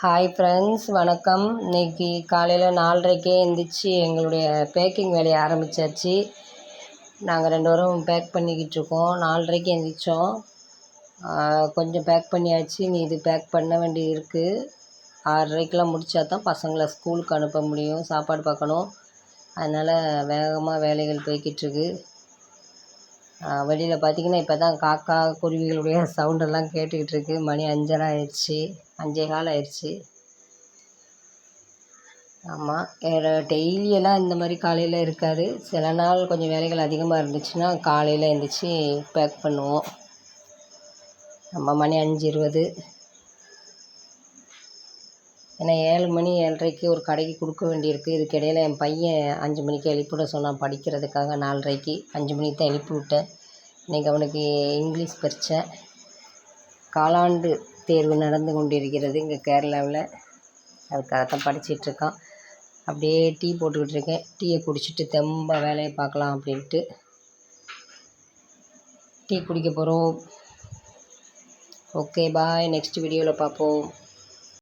Hi friends வணக்கம். இன்றைக்கி காலையில் நாலரைக்கே எழுந்திரிச்சி எங்களுடைய பேக்கிங் வேலையை ஆரம்பித்தாச்சு நாங்கள் ரெண்டு வாரம் பேக் பண்ணிக்கிட்டு இருக்கோம். நாலரைக்கு எழுந்திரிச்சோம் கொஞ்சம் பேக் பண்ணியாச்சு. நீ இது பேக் பண்ண வேண்டியது இருக்குது ஆறரைக்கெலாம் முடித்தா தான் பசங்களை ஸ்கூலுக்கு அனுப்ப முடியும். சாப்பாடு பார்க்கணும். அதனால் வேகமாக வேலைகள் போய்கிட்டுருக்கு வெளியில் பார்த்தீங்கன்னா இப்போ தான் காக்கா குருவிகளுடைய சவுண்டெல்லாம் கேட்டுக்கிட்டு இருக்குது மணி அஞ்சரை ஆயிடுச்சு. அஞ்சே கால் ஆயிடுச்சு. ஆமாம் வேறு டெய்லியெல்லாம் இந்த மாதிரி காலையில் இருக்காது. சில நாள் கொஞ்சம் வேலைகள் அதிகமாக இருந்துச்சுன்னா காலையில் எழுந்திரிச்சி பேக் பண்ணுவோம். நம்ம மணி அஞ்சு இருபது. ஏன்னா ஏழு மணி ஏழ்ரைக்கு ஒரு கடைக்கு கொடுக்க வேண்டியிருக்கு. இதுக்கு இடையில என் பையன் அஞ்சு மணிக்கு எழுப்பிவிட சொன்னான். படிக்கிறதுக்காக நால்ரைக்கு அஞ்சு மணிக்கு தான் எழுப்பிவிட்டேன் இன்றைக்கி அவனுக்கு இங்கிலீஷ் பரீட்சை. காலாண்டு தேர்வு நடந்து கொண்டிருக்கிறது இங்கே கேரளாவில். அதுக்காக தான் படிச்சிட்ருக்கான் அப்படியே டீ போட்டுக்கிட்டு இருக்கேன். டீயை குடிச்சிட்டு தெம்ப வேலையை பார்க்கலாம் அப்படின்ட்டு. டீ குடிக்க போகிறோம் ஓகே பாய். நெக்ஸ்ட் வீடியோவில் பார்ப்போம்.